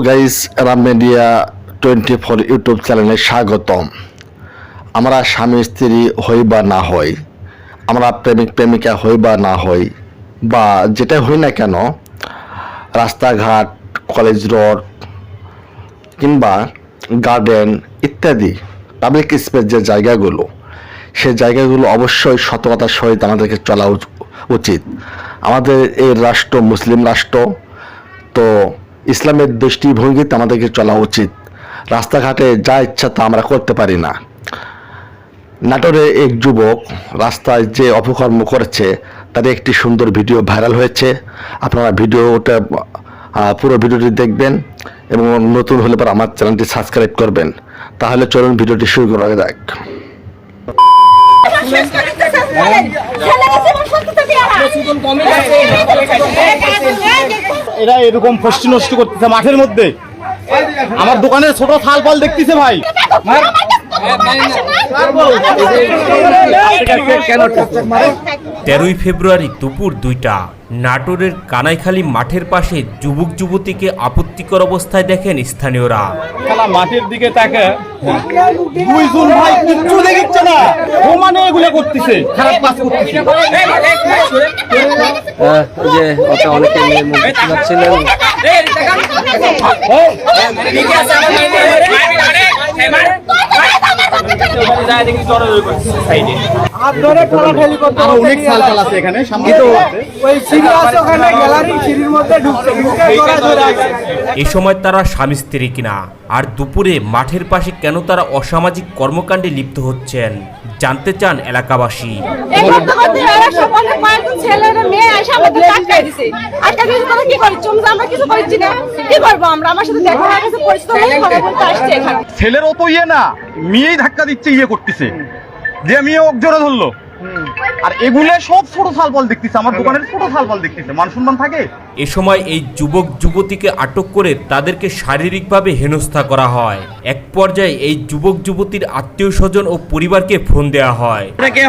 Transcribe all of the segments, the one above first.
Guys Ram media twenty four YouTube চ্যানেলে স্বাগতম। আমরা স্বামী, স্ত্রী হই বা না হই, আমরা প্রেমিক, প্রেমিকা হই বা না হই, বা যেটা হই না কেন, রাস্তাঘাট কলেজ রোড কিংবা গার্ডেন ইত্যাদি পাবলিক স্পেস যে জায়গাগুলো, সে জায়গাগুলো অবশ্যই সততার সহিত আমাদেরকে চলা উচ- উচিত। আমাদের এই রাষ্ট্র মুসলিম রাষ্ট্র, তো ইসলামের দৃষ্টিভঙ্গিতে আমাদেরকে চলা উচিত। রাস্তাঘাটে যা ইচ্ছা তা আমরা করতে পারি না। নাটোরে এক যুবক রাস্তায় যে অপকর্ম করেছে, তার একটি সুন্দর ভিডিও ভাইরাল হয়েছে। আপনারা ভিডিওটা পুরো ভিডিওটি দেখবেন এবং নতুন হলে পর আমার চ্যানেলটি সাবস্ক্রাইব করবেন। তাহলে চলুন ভিডিওটি শুরু করা যাক। এরা এরকম ফষ্টি নষ্ট করতেছে মাঠের মধ্যে। আমার দোকানের ছোট থাল পাল দেখতেছে ভাই। তেরোই ফেব্রুয়ারি দুপুর দুইটা নাটোরের কানাইখালী মাঠের পাশে যুবক যুবতীকে আপত্তিকর অবস্থায় দেখেন স্থানীয়রা। মাঠের দিকে তাকে দুইজন ভাই কিচ্ছু দেখিচ্ছে না। ও মানে এগুলো করতেছে। খারাপ কাজ করতেছে। আহ, ওই যে ওটা অনেকে মেয়ে মধ্যে ছিলেন আরও অনেক থাল পাল আছে এখানে সামনে তো এ সময় তারা স্বামী স্ত্রী কিনা? আর দুপুরে মাঠের পাশে কেন তারা অসামাজিক কর্মকাণ্ডে লিপ্ত হচ্ছেন? জানতে চান এলাকাবাসী। ছেলেরা মেয়ে এসে আমাদের আটকাই দিছে। আটকাই দিয়েছে তারা কি করে? চুমছে আমরা কিছু করছি না। কি করব আমরা? আমার সাথে দেখা হয়ে গেছে পরিচিত হয়ে খবর বলতে আসছে এখানে। ছেলেরও তো ইয়ে না। মেয়েই ধাক্কা দিচ্ছে ইয়ে করতেছে। যে মেয়ে ওক জোরে ধরলো। আর এগুলো সব ছোট থাল পাল দেখতেছে আমার দোকানের ছোট থাল পাল দেখতেছে। মান সম্মান থাকে? এ সময় এই যুবক যুবতীকে আটক করে তাদেরকে শারীরিকভাবে হেনস্থা করা হয়। এক পর্যায়ে এই যুবক যুবতীর আত্মীয় স্বজন ও পরিবারকে ফোন দেওয়া হয়। এটা কে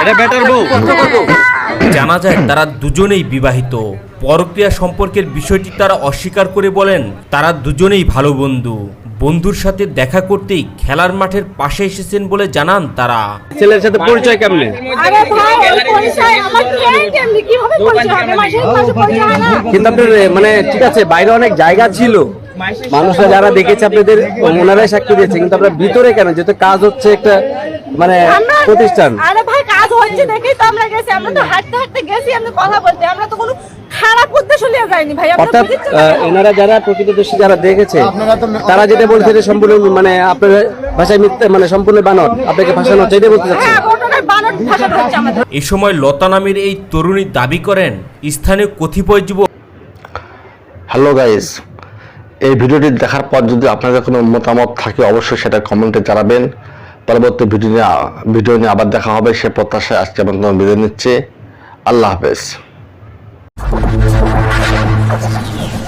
এটা বেটার বউ। জানা যায় তারা দুজনেই বিবাহিত। পরক্রিয়া সম্পর্কের বিষয়টি তারা অস্বীকার করে বলেন তারা দুজনেই ভালো বন্ধু। বন্ধুর সাথে দেখা করতেই খেলার মাঠের পাশে এসেছেন বলে জানান তারা। ছেলের সাথে পরিচয় কেমনে? আরে ভাই ওই পরিচয় আমার কেন কেমনি? কীভাবে পরিচয় হবে? মাসের মাসে পরিচয় না। কিন্তু আপনার মানে ঠিক আছে বাইরে অনেক জায়গা ছিল। মানুষরা যারা দেখেছে আপনাদের ওনারাই সাক্ষী দিয়েছে কিন্তু আপনার ভিতরে কেন? যেহেতু কাজ হচ্ছে একটা মানে প্রতিষ্ঠান। আরে ভাই কাজ হচ্ছে দেখেই তো আমরা গেছি। আমরা তো হাঁটতে হাঁটতে গেছি আমরা কথা বলতে। আমরা তো কোনো খারাপ উদ্দেশ্য নিয়ে যাইনি ভাই অর্থাৎ এনারা যারা প্রকৃতদর্শী যারা দেখেছে তারা যেটা বলছে সম্পূর্ণ মানে আপনার ভাষায় মিথ্যে মানে সম্পূর্ণ বানর আপনাকে বলতে হ্যাঁ এ সময় লতা নামের এই তরুণী দাবি করেন স্থানীয় কতিপয় যুবক হ্যালো গাইস এই ভিডিওটি দেখার পর যদি আপনাদের কোনো মতামত থাকে অবশ্যই সেটা কমেন্টে জানাবেন। পরবর্তী ভিডিও নিয়ে ভিডিও নিয়ে আবার দেখা হবে সে প্রত্যাশায় আজকে আমার বিদায় নিচ্ছে। আল্লাহ হাফেজ। Gracias.